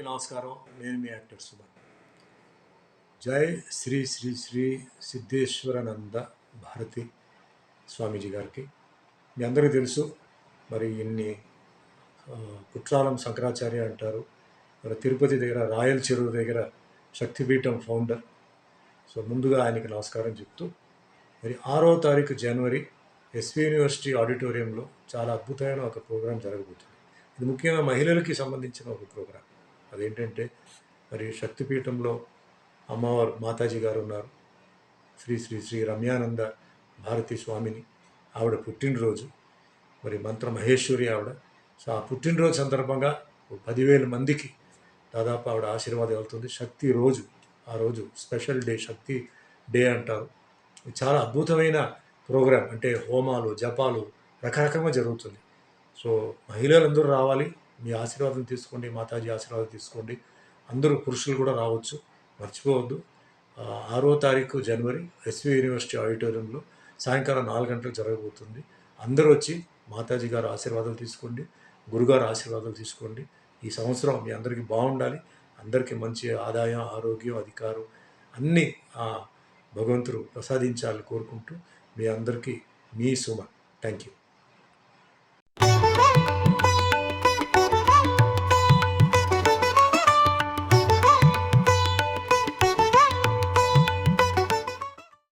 అందరికీ నమస్కారం. నేను మీ యాక్టర్ సుమన్. జై శ్రీ శ్రీ శ్రీ సిద్ధేశ్వరానంద భారతి స్వామీజీ గారికి. మీ అందరికీ తెలుసు మరి ఇన్ని కుట్రాలం శంకరాచార్య అంటారు మరి తిరుపతి దగ్గర రాయల్ చెరువు దగ్గర శక్తిపీఠం ఫౌండర్ సో ముందుగా ఆయనకి నమస్కారం చెప్తూ మరి ఆరో తారీఖు జనవరి ఎస్వి యూనివర్సిటీ ఆడిటోరియంలో చాలా అద్భుతమైన ఒక ప్రోగ్రాం జరగబోతుంది. ఇది ముఖ్యంగా మహిళలకి సంబంధించిన ఒక ప్రోగ్రాం. అదేంటంటే మరి శక్తిపీఠంలో అమ్మవారు మాతాజీ గారు ఉన్నారు శ్రీ శ్రీ శ్రీ రమ్యానంద భారతి స్వామిని. ఆవిడ పుట్టినరోజు. మరి మంత్ర మహేశ్వరి ఆవిడ. సో ఆ పుట్టినరోజు సందర్భంగా ఓ పదివేల మందికి దాదాపు ఆవిడ ఆశీర్వాదం వెళ్తుంది. శక్తి రోజు ఆ రోజు స్పెషల్ డే శక్తి డే అంటారు. ఇది చాలా అద్భుతమైన ప్రోగ్రాం. అంటే హోమాలు జపాలు రకరకంగా జరుగుతుంది. సో మహిళలందరూ రావాలి. మీ ఆశీర్వాదం తీసుకోండి మాతాజీ ఆశీర్వాదం తీసుకోండి. అందరూ పురుషులు కూడా రావచ్చు మర్చిపోవద్దు. ఆరో తారీఖు జనవరి ఎస్వి యూనివర్సిటీ ఆడిటోరియంలో సాయంకాలం నాలుగు గంటలకు జరగబోతుంది. అందరూ వచ్చి మాతాజీ గారు ఆశీర్వాదాలు తీసుకోండి గురుగారు ఆశీర్వాదాలు తీసుకోండి. ఈ సంవత్సరం మీ అందరికీ బాగుండాలి. అందరికీ మంచి ఆదాయం ఆరోగ్యం అధికారం అన్నీ ఆ భగవంతుడు ప్రసాదించాలని కోరుకుంటూ మీ అందరికీ మీ సుమ థ్యాంక్ యూ